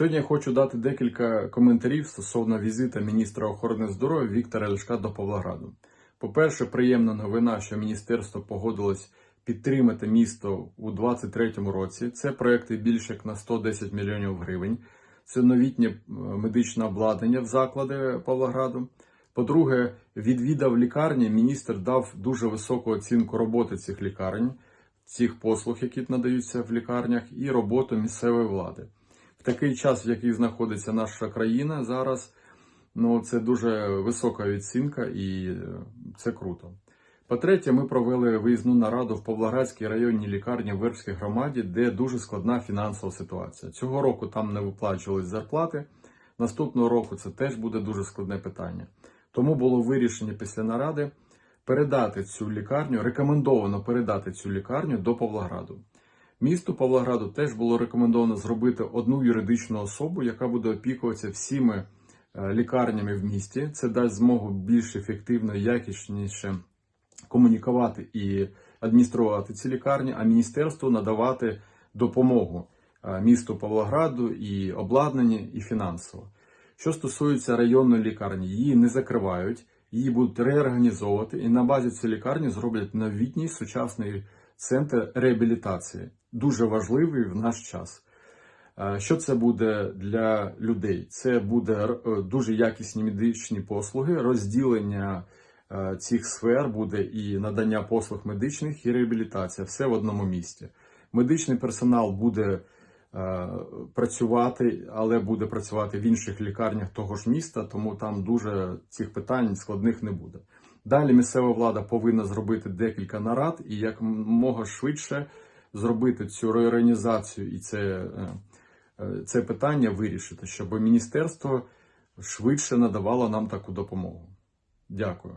Сьогодні я хочу дати декілька коментарів стосовно візита міністра охорони здоров'я Віктора Ляшка до Павлограду. По-перше, приємна новина, що міністерство погодилось підтримати місто у 2023 році. Це проекти більше як на 110 мільйонів гривень. Це новітнє е, медичне обладнання в заклади Павлограду. По-друге, відвідав лікарні. Міністр дав дуже високу оцінку роботи цих лікарень, цих послуг, які надаються в лікарнях, і роботу місцевої влади. В такий час, в який знаходиться наша країна зараз, ну це дуже висока відцінка і е, це круто. По-третє, ми провели виїзну нараду в Павлоградській районній лікарні в Вербській громаді, де дуже складна фінансова ситуація. Цього року там не виплачувались зарплати. Наступного року це теж буде дуже складне питання. Тому було вирішення після наради передати цю лікарню, рекомендовано передати цю лікарню до Павлограду. Місту Павлограду теж було рекомендовано зробити одну юридичну особу, яка буде опікуватися всіми е, лікарнями в місті. Це дасть змогу більш ефективно і якісніше комунікувати і адмініструвати ці лікарні, а міністерству надавати допомогу е, місту Павлограду і обладнанні, і фінансово. Що стосується районної лікарні, її не закривають, її будуть реорганізовувати, і на базі цієї лікарні зроблять новітній сучасний центр реабілітації, дуже важливий в наш час. Е, Що це буде для людей? Це буде е, дуже якісні медичні послуги, розділення е, цих сфер буде і надання послуг медичних, і реабілітація все в одному місті. Медичний персонал буде працювати, але буде працювати в інших лікарнях того ж міста, тому там дуже цих питань складних не буде. Далі місцева влада повинна зробити декілька нарад і якомога швидше зробити цю реорганізацію і це, е, е, це питання вирішити, щоб міністерство швидше надавало нам таку допомогу. Дякую.